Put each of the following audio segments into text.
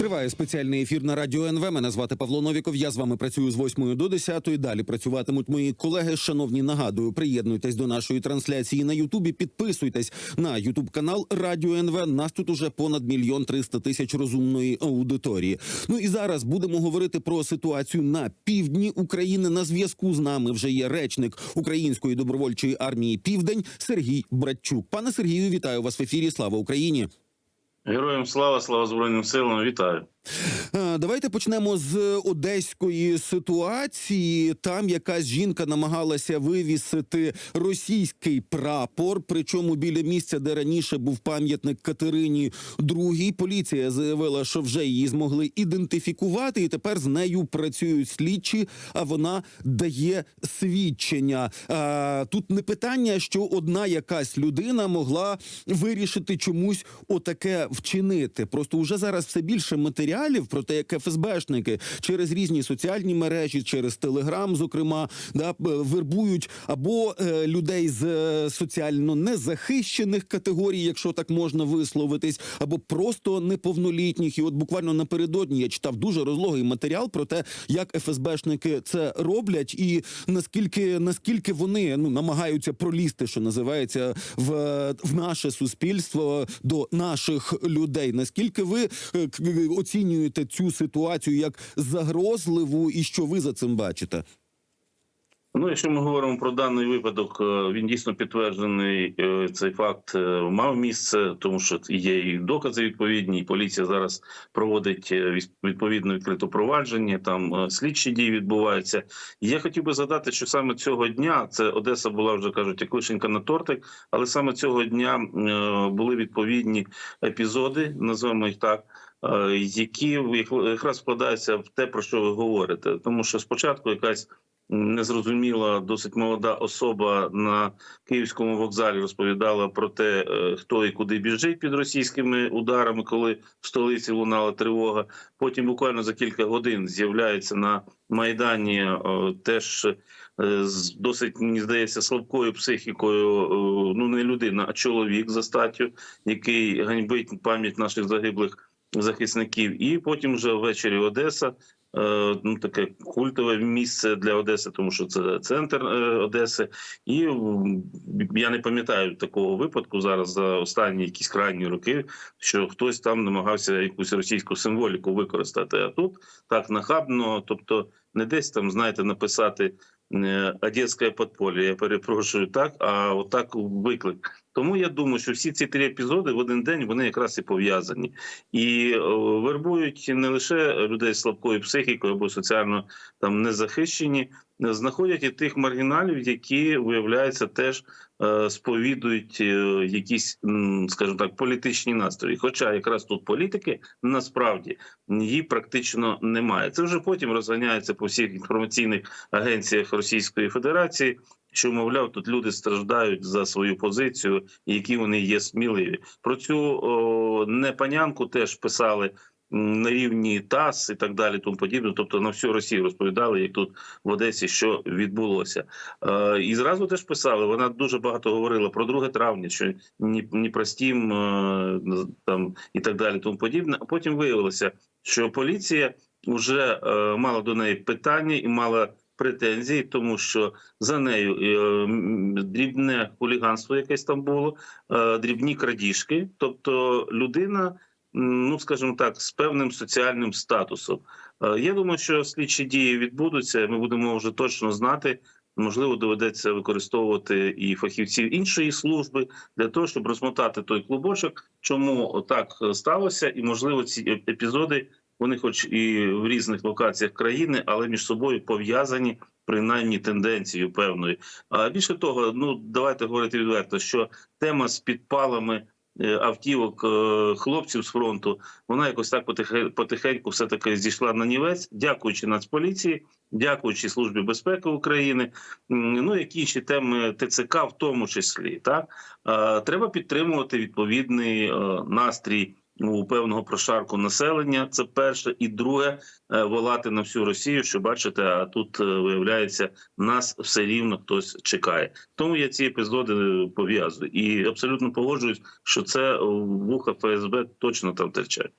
Триває спеціальний ефір на радіо НВ. Мене звати Павло Новіков. Я з вами працюю з 8 до 10. Далі працюватимуть мої колеги. Шановні, нагадую, приєднуйтесь до нашої трансляції на Ютубі. Підписуйтесь на Ютуб канал Радіо НВ. Нас тут уже понад мільйон триста тисяч розумної аудиторії. Ну і зараз будемо говорити про ситуацію на півдні України. На зв'язку з нами вже є речник Української добровольчої армії Південь Сергій Братчук. Пане Сергію, вітаю вас в ефірі. Слава Україні! Героям слава, слава Збройним силам, вітаю. Е, Давайте почнемо з одеської ситуації. Там якась жінка намагалася вивісити російський прапор. Причому біля місця, де раніше був пам'ятник Катерині II. Поліція заявила, що вже її змогли ідентифікувати, і тепер з нею працюють слідчі. А вона дає свідчення. Е, Тут не питання, що одна якась людина могла вирішити чомусь отаке вчинити. Просто вже зараз все більше матеріалів про те, як ФСБшники через різні соціальні мережі, через Телеграм, зокрема, да, вербують або е, людей з е, соціально незахищених категорій, якщо так можна висловитись, або просто неповнолітніх. І от буквально напередодні я читав дуже розлогий матеріал про те, як ФСБшники це роблять, і наскільки наскільки вони ну намагаються пролізти, що називається, в, в наше суспільство до наших людей. Наскільки ви е, к- оцінюєте цю ситуацію як загрозливу, і що ви за цим бачите? Ну, якщо ми говоримо про даний випадок, е, він дійсно підтверджений. е, Цей факт е, мав місце, тому що є і докази відповідні. і Поліція зараз проводить відповідне відкрите провадження. Там слідчі дії відбуваються. Я хотів би задати, що саме цього дня це Одеса була вже кажуть, як вишенька на тортик, але саме цього дня були відповідні епізоди, називаємо їх так. Е, Які якраз вкладаються в те, про що ви говорите, тому що спочатку якась незрозуміла, досить молода особа на київському вокзалі розповідала про те, е, хто і куди біжить під російськими ударами, коли в столиці лунала тривога. Потім буквально за кілька годин з'являється на майдані е, теж. З досить мені здається слабкою психікою, ну не людина, а чоловік за статтю, який ганьбить пам'ять наших загиблих захисників. І потім вже ввечері Одеса, е, ну таке культове місце для Одеси, тому що це центр е, Одеси. І я не пам'ятаю такого випадку зараз за останні якісь крайні роки, що хтось там намагався якусь російську символіку використати. А тут так нахабно, тобто не десь там, знаєте, написати. е, Одеське подполье, я перепрошую так, а отак виклик. Тому я думаю, що всі ці три епізоди в один день вони якраз і пов'язані і е, вербують не лише людей з слабкою психікою або соціально там незахищені, знаходять і тих маргіналів, які виявляється теж е, сповідують е, якісь, скажімо так, політичні настрої. Хоча якраз тут політики насправді її практично немає. Це вже потім розганяється по всіх інформаційних агенціях Російської Федерації. Що мовляв, тут люди страждають за свою позицію, які вони є сміливі. Про цю о, непанянку теж писали на рівні ТАСС і так далі, тому подібне. Тобто на всю Росію розповідали, як тут в Одесі що відбулося. Е, і зразу теж писали. Вона дуже багато говорила про 2 травня, що ні, ні простім е, там і так далі, тому подібне. А потім виявилося, що поліція вже е, мала до неї питання і мала. Претензії, тому що за нею е, дрібне хуліганство, якесь там було, е, дрібні крадіжки. Тобто людина, ну скажімо так, з певним соціальним статусом. Е, Я думаю, що слідчі дії відбудуться. Ми будемо вже точно знати. Можливо, доведеться використовувати і фахівців іншої служби для того, щоб розмотати той клубочок, чому так сталося, і можливо ці епізоди вони, хоч і в різних локаціях країни, але між собою пов'язані принаймні тенденцією певною. А більше того, ну давайте говорити відверто, що тема з підпалами е, автівок е, хлопців з фронту, вона якось так потихе- потихеньку все таки зійшла на нівець, дякуючи Нацполіції, дякуючи Службі безпеки України. Ну які ще теми ТЦК, в тому числі, так треба підтримувати відповідний е, настрій у певного прошарку населення. Це перше, і друге, е, волати на всю Росію, що бачите, а тут е, виявляється, нас все рівно хтось чекає. Тому я ці епізоди е, пов'язую і абсолютно погоджуюсь, що це вуха ФСБ точно там терчать.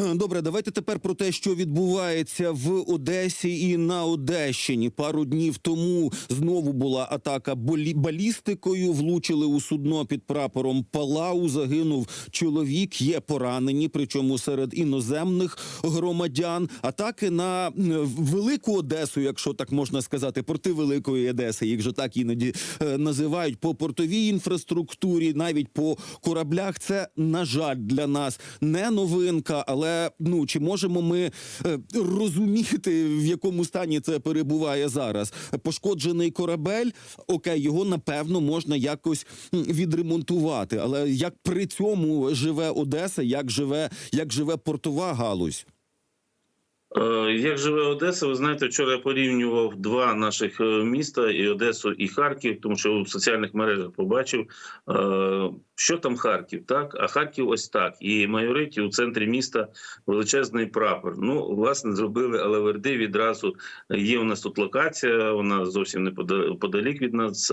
Е, Добре, давайте тепер про те, що відбувається в Одесі і на Одещині. Пару днів тому знову була атака балістикою. Влучили у судно під прапором Палау. Загинув чоловік. Є поранені, причому серед іноземних громадян. Атаки на велику Одесу, якщо так можна сказати, порти Великої Одеси. Їх же так іноді е, називають по портовій інфраструктурі, навіть по кораблях. Це на жаль для нас не новинка. Але ну чи можемо ми е, розуміти, в якому стані це перебуває зараз? Пошкоджений корабель, окей, його напевно можна якось відремонтувати. Але як при цьому живе Одеса, як живе, як живе портова галузь? Е, Як живе Одеса, ви знаєте, вчора я порівнював два наших е, міста і Одесу і Харків, тому що в соціальних мережах побачив, е, що там Харків, так а Харків ось так. І майориті у центрі міста величезний прапор. Ну, власне, зробили Алаверди відразу. Є у нас тут локація, вона зовсім неподалік від нас,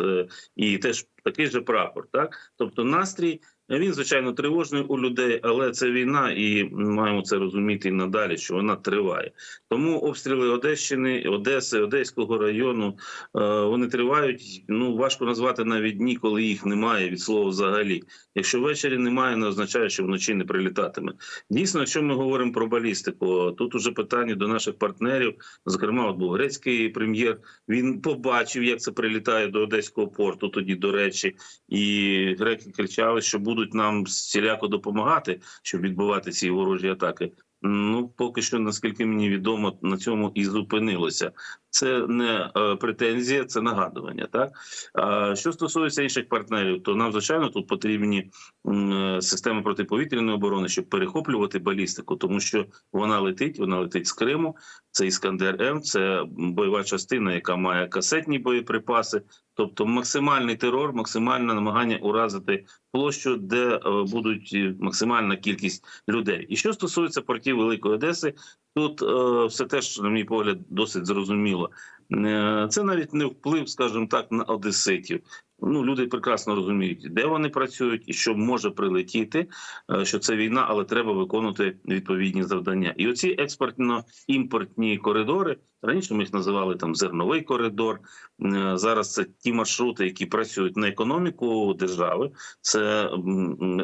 і теж такий же прапор. Так, тобто настрій. Він звичайно тривожний у людей, але це війна, і маємо це розуміти і надалі, що вона триває. Тому обстріли Одещини, Одеси, Одеського району е, вони тривають. Ну важко назвати навіть дні, коли їх немає від слова взагалі. Якщо ввечері немає, не означає, що вночі не прилітатиме. Дійсно, якщо ми говоримо про балістику, тут уже питання до наших партнерів. Зокрема, от був грецький прем'єр. Він побачив, як це прилітає до одеського порту. Тоді, до речі, і греки кричали, що будуть нам всіляко допомагати, щоб відбувати ці ворожі атаки. Ну, поки що, наскільки мені відомо, на цьому і зупинилося. Це не е, претензія, це нагадування. Так а що стосується інших партнерів, то нам звичайно тут потрібні е, системи протиповітряної оборони, щоб перехоплювати балістику, тому що вона летить, вона летить з Криму. Це іскандер М, це бойова частина, яка має касетні боєприпаси. Тобто максимальний терор, максимальне намагання уразити площу, де е, будуть максимальна кількість людей. І що стосується портів Великої Одеси, тут е, все теж, на мій погляд, досить зрозуміло. Е, Це навіть не вплив, скажімо так, на одеситів. Ну, люди прекрасно розуміють, де вони працюють і що може прилетіти, е, що це війна, але треба виконувати відповідні завдання. І оці експортно-імпортні коридори раніше ми їх називали там зерновий коридор. Е, Зараз це ті маршрути, які працюють на економіку держави. Це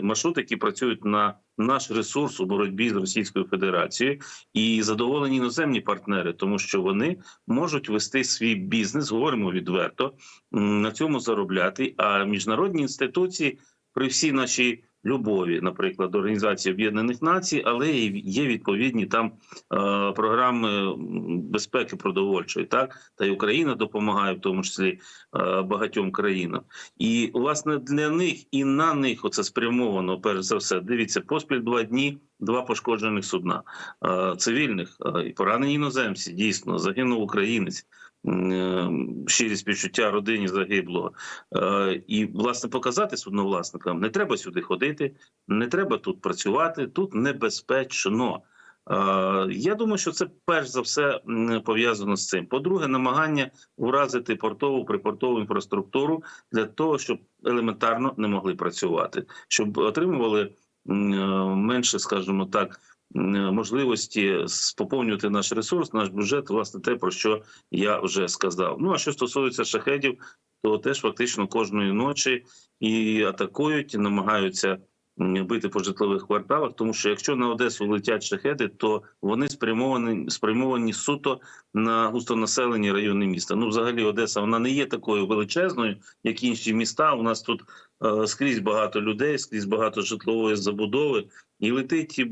маршрути, які працюють на наш ресурс у боротьбі з Російською Федерацією, і задоволені іноземні партнери, тому що вони можуть вести свій бізнес, говоримо відверто, на цьому заробляти. А міжнародні інституції при всій нашій любові, наприклад, до Організації Об'єднаних Націй, але є відповідні там е, програми безпеки продовольчої, так та й Україна допомагає, в тому числі е, багатьом країнам. І власне для них і на них оце спрямовано. Перш за все, дивіться, поспіль два дні. Два пошкоджених судна е, цивільних і поранені іноземці. Дійсно загинув українець. Е, Щирі співчуття родині загиблого, Е, і власне показати судновласникам не треба сюди ходити, не треба тут працювати. Тут небезпечно. Е, Я думаю, що це перш за все пов'язано з цим. По-друге, намагання уразити портову припортову інфраструктуру для того, щоб елементарно не могли працювати, щоб отримували менше, скажімо так, можливості с- поповнювати наш ресурс, наш бюджет, власне, те про що я вже сказав. Ну а що стосується шахедів, то теж фактично кожної ночі і атакують, і намагаються бити по житлових кварталах. Тому що якщо на Одесу летять шахеди, то вони спрямовані спрямовані суто на густонаселені райони міста. Ну, взагалі, Одеса вона не є такою величезною, як інші міста. У нас тут е, скрізь багато людей, скрізь багато житлової забудови, і летить і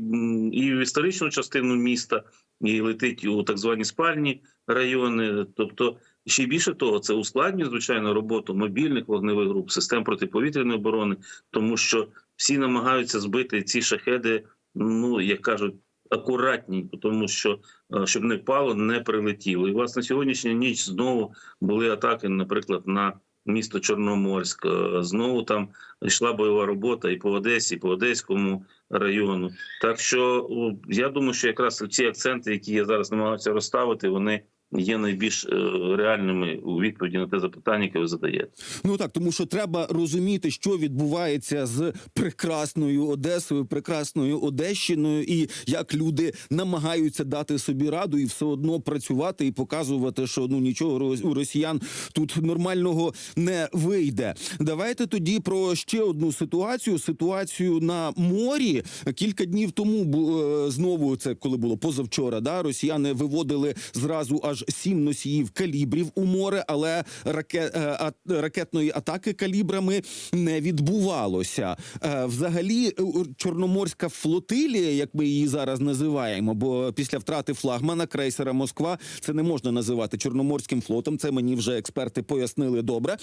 в історичну частину міста, і летить у так звані спальні райони. Тобто, ще більше того, це ускладнює звичайно роботу мобільних вогневих груп, систем протиповітряної оборони, тому що всі намагаються збити ці шахеди, ну як кажуть. Акуратні, тому що е, щоб не впало, не прилетіло. І власне сьогоднішня ніч знову були атаки, наприклад, на місто Чорноморськ. Е, Знову там йшла бойова робота і по Одесі, і по Одеському району. Так що я думаю, що якраз ці акценти, які я зараз намагаюся розставити, вони є найбільш е, реальними у відповіді на те запитання, яке ви задаєте. Ну так, тому що треба розуміти, що відбувається з прекрасною Одесою, прекрасною Одещиною, і як люди намагаються дати собі раду і все одно працювати і показувати, що ну нічого у росіян тут нормального не вийде. Давайте тоді про ще одну ситуацію: ситуацію на морі. Кілька днів тому е, знову це коли було позавчора. Да, росіяни виводили зразу аж сім носіїв калібрів у море, але раке, е, ракетної атаки калібрами не відбувалося. Е, Взагалі, чорноморська флотилія, як ми її зараз називаємо, бо після втрати флагмана крейсера Москва це не можна називати чорноморським флотом. Це мені вже експерти пояснили добре.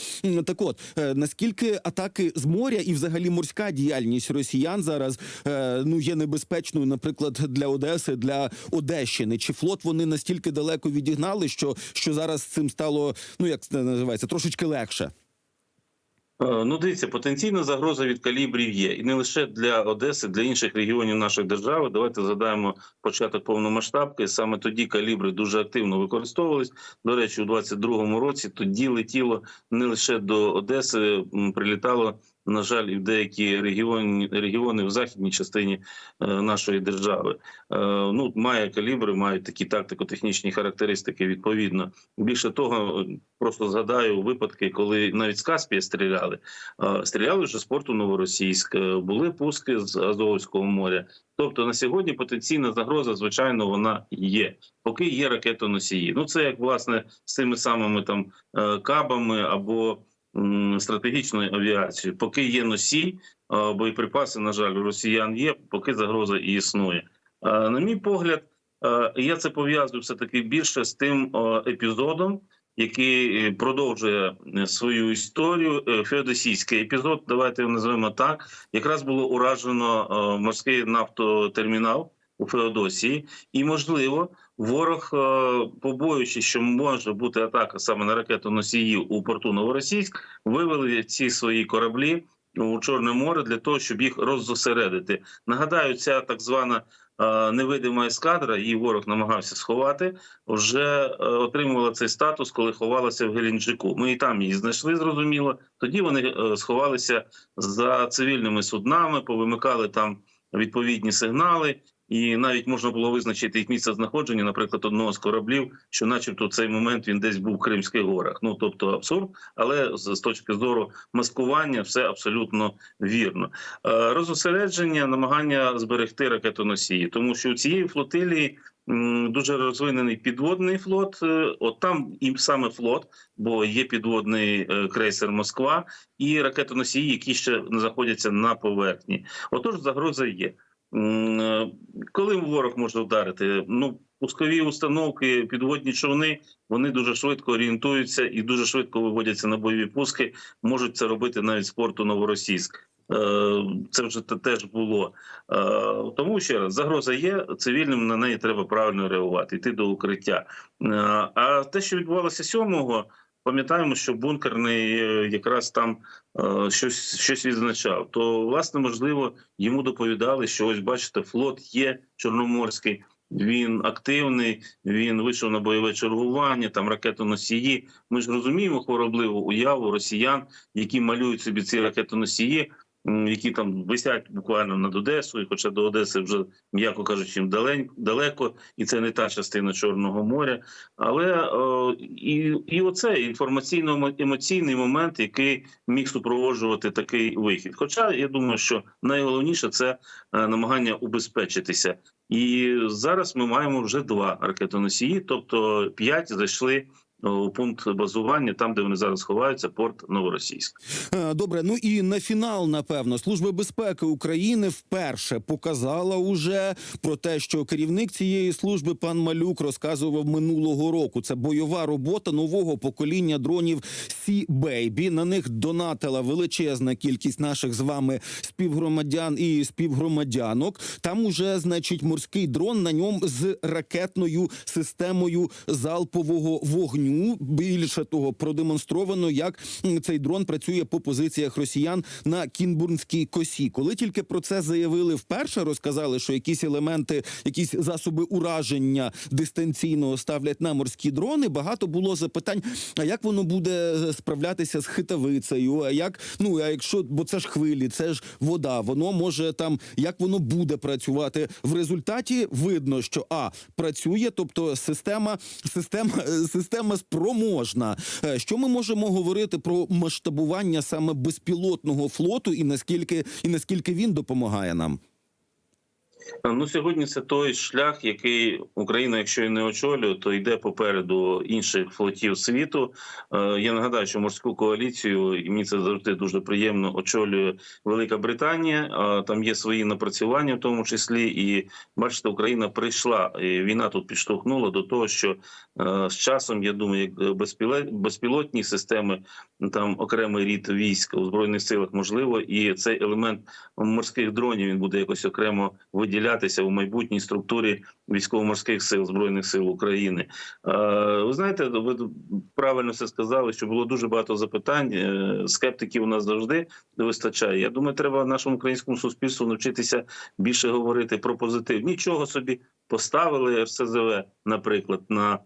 Так от е, наскільки атаки з моря і взагалі морська діяльність росіян зараз ну є небезпечною, наприклад, для Одеси, для Одещини. Чи флот вони настільки далеко відігнали, що, що зараз цим стало ну як це називається, трошечки легше. Е, Ну, дивіться, потенційна загроза від калібрів є, і не лише для Одеси, для інших регіонів нашої держави. Давайте згадаємо початок повномасштабки. Саме тоді калібри дуже активно використовувались. До речі, у 22-му році тоді летіло не лише до Одеси, прилітало. На жаль, і в деякі регіони, регіони в західній частині е, нашої держави. Е, ну, має калібри, мають такі тактико-технічні характеристики відповідно. Більше того, просто згадаю випадки, коли навіть з Каспія стріляли. Е, Стріляли вже з порту Новоросійськ, були пуски з Азовського моря. Тобто на сьогодні потенційна загроза, звичайно, вона є, поки є ракетоносії. Ну це як власне з цими самими там кабами або м, стратегічною авіацією. Поки є носій, е, боєприпаси, на жаль, у росіян є, поки загроза і існує. Е, На мій погляд, е, я це пов'язую все таки більше з тим епізодом, який продовжує свою історію. Феодосійський епізод, давайте його називаємо так. Якраз було уражено морський нафтотермінал у Феодосії, і можливо, ворог, е, побоюючись, що може бути атака саме на ракету носіїв у порту Новоросійськ, вивели ці свої кораблі у Чорне море для того, щоб їх роззосередити. Нагадаю, ця так звана е, невидима ескадра, її ворог намагався сховати, вже е, отримувала цей статус, коли ховалася в Геленджику. Ми і там її знайшли, зрозуміло. Тоді вони сховалися за цивільними суднами, повимикали там відповідні сигнали. І навіть можна було визначити їх місце знаходження, наприклад, одного з кораблів, що, начебто, в цей момент він десь був в Кримських горах. Ну тобто абсурд, але з, точки зору маскування, все абсолютно вірно. Е, розосередження, намагання зберегти ракетоносії, тому що у цієї флотилії дуже розвинений підводний флот. Е, От там і саме флот, бо є підводний е, крейсер Москва і ракетоносії, які ще знаходяться на поверхні. Отож, загроза є. Е, Коли ворог може вдарити? Ну, пускові установки, підводні човни, вони дуже швидко орієнтуються і дуже швидко виводяться на бойові пуски. Можуть це робити навіть з порту Новоросійськ. Е, Це вже теж було. Е, Тому ще раз загроза є. Цивільним на неї треба правильно реагувати, йти до укриття. А те, що відбувалося сьомого, пам'ятаємо, що бункерний е, якраз там е, щось, щось відзначав. То власне можливо йому доповідали, що ось бачите, флот є чорноморський. Він активний, він вийшов на бойове чергування, там ракетоносії. Ми ж розуміємо хворобливу уяву росіян, які малюють собі ці ракетоносії, які там висять буквально над Одесою, хоча до Одеси вже, м'яко кажучи, далеко, і це не та частина Чорного моря. Але о, і, і оце інформаційно-емоційний момент, який міг супроводжувати такий вихід. Хоча я думаю, що найголовніше це е, намагання убезпечитися. І зараз ми маємо вже два ракетоносії, тобто п'ять зайшли у пункт базування, там де вони зараз ховаються, порт Новоросійськ. Е, Добре, ну і на фінал, напевно, Служба безпеки України вперше показала уже про те, що керівник цієї служби пан Малюк розказував минулого року. Це бойова робота нового покоління дронів Сі Бейбі. На них донатила величезна кількість наших з вами співгромадян і співгромадянок. Там уже, значить, морський дрон на ньому з ракетною системою залпового вогню. Вогню. Більше того, продемонстровано, як цей дрон працює по позиціях росіян на Кінбурнській косі. Коли тільки про це заявили вперше, розказали, що якісь елементи, якісь засоби ураження дистанційно ставлять на морські дрони. Багато було запитань: а як воно буде справлятися з хитавицею? А як ну а якщо бо це ж хвилі, це ж вода, воно може там як воно буде працювати в результаті. Видно, що а працює, тобто система, система, е, спроможна. Е, Що ми можемо говорити про масштабування саме безпілотного флоту, і наскільки і наскільки він допомагає нам? Ну сьогодні це той шлях, який Україна, якщо і не очолює, то йде попереду інших флотів світу. Е, Я нагадаю, що морську коаліцію, і мені це завжди дуже приємно очолює Велика Британія. Е, Там є свої напрацювання, в тому числі, і бачите, Україна прийшла. і Війна тут підштовхнула до того, що е, з часом я думаю, як безпілотні системи, там окремий рід військ у збройних силах можливо, і цей елемент морських дронів він буде якось окремо виділятися у майбутній структурі військово-морських сил збройних сил України. Е, Ви знаєте, ви правильно все сказали, що було дуже багато запитань. Е, Скептиків у нас завжди вистачає. Я думаю, треба нашому українському суспільству навчитися більше говорити про позитив. Нічого собі поставили РСЗВ, наприклад, на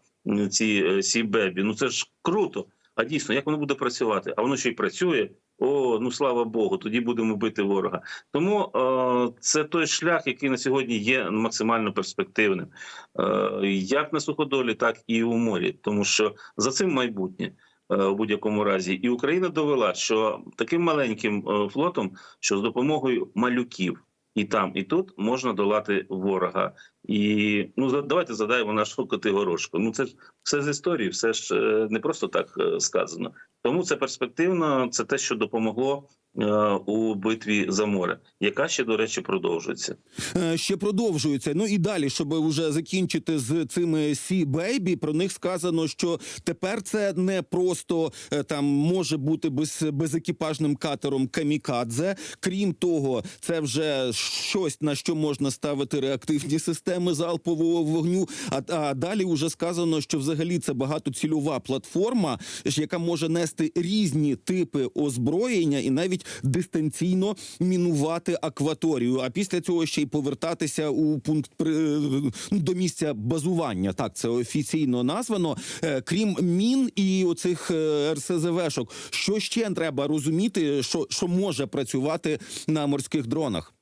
ці е, Сібебі. Ну це ж круто. А дійсно, як воно буде працювати? А воно ще й працює. О, ну слава Богу, тоді будемо бити ворога. Тому е, це той шлях, який на сьогодні є максимально перспективним, е, як на суходолі, так і у морі, тому що за цим майбутнє. е, В будь-якому разі, і Україна довела, що таким маленьким е, флотом, що з допомогою малюків і там, і тут можна долати ворога. І ну давайте задаємо нашу категорошку. Ну це ж все з історії, все ж е, не просто так е, сказано. Тому це перспективно, це те, що допомогло у битві за море, яка ще до речі продовжується. Е, ще продовжується. Ну і далі, щоб вже закінчити з цими Sea Baby, про них сказано, що тепер це не просто е, там може бути без, безекіпажним катером камікадзе. Крім того, це вже щось на що можна ставити реактивні системи залпового вогню. А, а далі вже сказано, що взагалі це багатоцільова платформа, яка може нести різні типи озброєння і навіть дистанційно мінувати акваторію. А після цього ще й повертатися у пункт ну, до місця базування. Так це офіційно названо. Е, Крім мін і оцих е, РСЗВшок, що ще треба розуміти, що, що може працювати на морських дронах?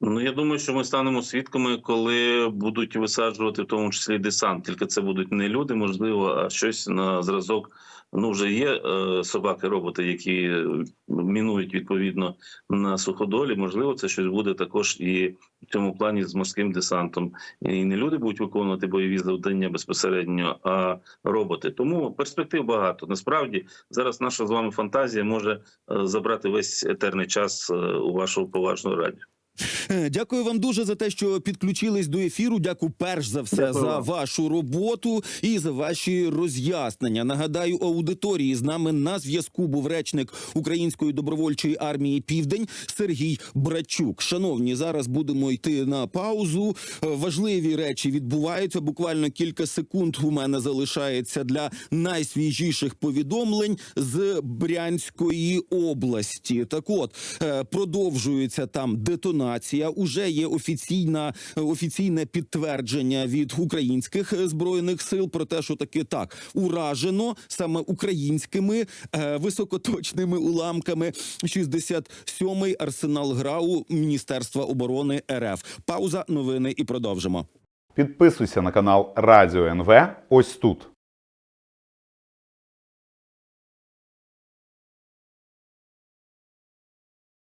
Ну я думаю, що ми станемо свідками, коли будуть висаджувати в тому числі десант. Тільки це будуть не люди, можливо, а щось на зразок. Ну вже є е, собаки-роботи, які мінують відповідно на суходолі. Можливо, це щось буде також і в цьому плані з морським десантом. І не люди будуть виконувати бойові завдання безпосередньо, а роботи. Тому перспектив багато. Насправді зараз наша з вами фантазія може е, забрати весь етерний час е, у вашого поважного радіо. Дякую вам дуже за те, що підключились до ефіру. Дякую перш за все Дякую за вашу роботу і за ваші роз'яснення. Нагадаю, аудиторії з нами на зв'язку був речник Української добровольчої армії Південь Сергій Брачук. Шановні, зараз будемо йти на паузу. Е, Важливі речі відбуваються. Буквально кілька секунд у мене залишається для найсвіжіших повідомлень з Брянської області. Так, от е, продовжується там детонація. Уже є офіційна офіційне підтвердження від українських збройних сил про те, що таки так уражено саме українськими е, високоточними уламками 67-й арсенал ГРАУ Міністерства оборони РФ. Пауза, новини і продовжимо. Підписуйся на канал Радіо НВ ось тут.